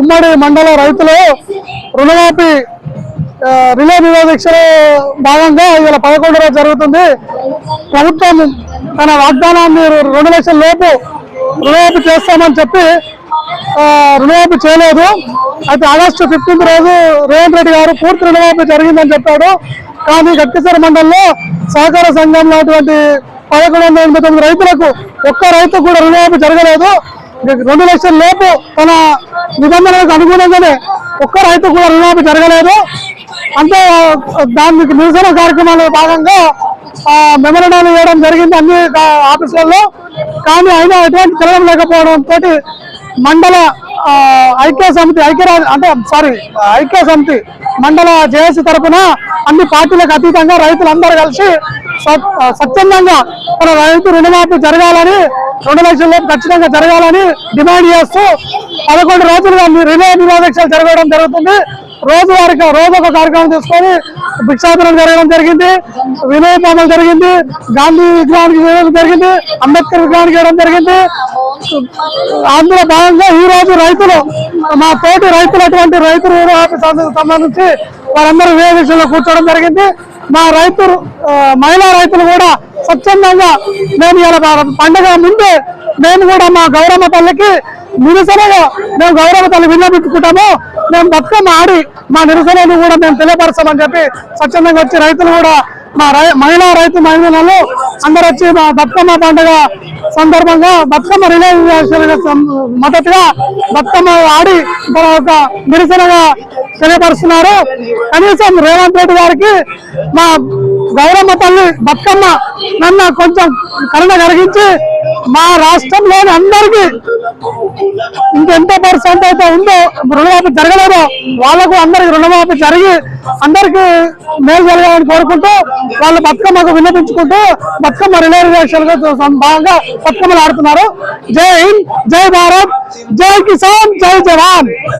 ఉమ్మడి మండల రైతులు రుణమాఫీ రిలే నిరోధక్షలో భాగంగా ఇవాళ పదకొండు రోజు జరుగుతుంది. ప్రభుత్వం తన వాగ్దానాన్ని రెండు లక్షల లోపు రుణమాఫీ చేస్తామని చెప్పి రుణమాఫీ చేయలేదు. అయితే ఆగస్టు ఫిఫ్టీన్త్ రోజు రేవంత్ రెడ్డి గారు పూర్తి రుణమాఫీ జరిగిందని చెప్పాడు. కానీ గట్టిసర మండలంలో సహకార సంఘం లాంటివంటి పదకొండు వందల ఎనభై తొమ్మిది రైతులకు ఒక్క రైతు కూడా రుణమాఫీ జరగలేదు. రెండు లక్షల లోపు తన నిబంధనలకు అనుగుణంగానే ఒక్క రైతు కూడా రుణమాఫీ జరగలేదు. అంటే దానికి నిరసన కార్యక్రమాల భాగంగా మెమరణాలు ఇవ్వడం జరిగింది అన్ని ఆఫీసులలో. కానీ అయినా ఎటువంటి తిరగడం లేకపోవడం తోటి మండల ఐక్య సమితి ఐక్యరాజ్య అంటే సారీ ఐక్య సమితి మండల జేఏసీ తరఫున అన్ని పార్టీలకు అతీతంగా రైతులందరూ కలిసి స్వచ్ఛందంగా మన రైతు రుణమాఫీ జరగాలని రెండు లక్షల లోపు ఖచ్చితంగా జరగాలని డిమాండ్ చేస్తూ పదకొండు రోజులుగా రిలే నిరోధక్షలు జరగడం జరుగుతుంది. రోజువారీగా రోజు ఒక కార్యక్రమం తీసుకొని భిక్షాటనం జరగడం జరిగింది. వినయ పామలు జరిగింది. గాంధీ విగ్రహానికి వేయడం జరిగింది. అంబేద్కర్ విగ్రహానికి వేయడం జరిగింది. అందులో భాగంగా ఈ రోజు రైతులు మా తోటి రైతులు అటువంటి రైతు సంబంధించి వారందరూ వినయ విషయంలో కూర్చోవడం జరిగింది. మా రైతు మహిళా రైతులు కూడా స్వచ్ఛందంగా మేము ఇలా పండగ ముందే మేము కూడా మా గౌరమ్మ తల్లికి నిరసనగా మేము గౌరవ తల్లి విన్నపెట్టుకుంటాము మేము బతుకమ్మ ఆడి మా నిరసనను కూడా మేము తెలియపరచామని చెప్పి స్వచ్ఛందంగా వచ్చి రైతులు కూడా మా రై- మహిళా రైతు మహిళలు అందరూ వచ్చి మా బతుకమ్మ పండుగ సందర్భంగా బతుకమ్మ రిలేషన్ మద్దతుగా బతుకమ్మ ఆడి ఒక నిరసనగా తెలియపరుస్తున్నారు. కనీసం రేవంత్ రెడ్డి గారికి మా గౌరమ్మ తల్లి బతుకమ్మ నన్ను కొంచెం కరుణ కలిగించి మా రాష్ట్రంలోని అందరికీ ఇంకెంత పర్సెంట్ అయితే ఉందో రుణమాఫీ జరగలేదో వాళ్ళకు అందరికి రుణమాఫీ జరిగి అందరికి మేలు జరగాలని కోరుకుంటూ వాళ్ళు బతుకమ్మకు విన్నపించుకుంటూ బతుకమ్మ రిలేషన్ భాగంగా బతుకమ్మలు ఆడుతున్నారు. జై హింద్ జై భారత్ జై కిసాన్ జై జవాన్.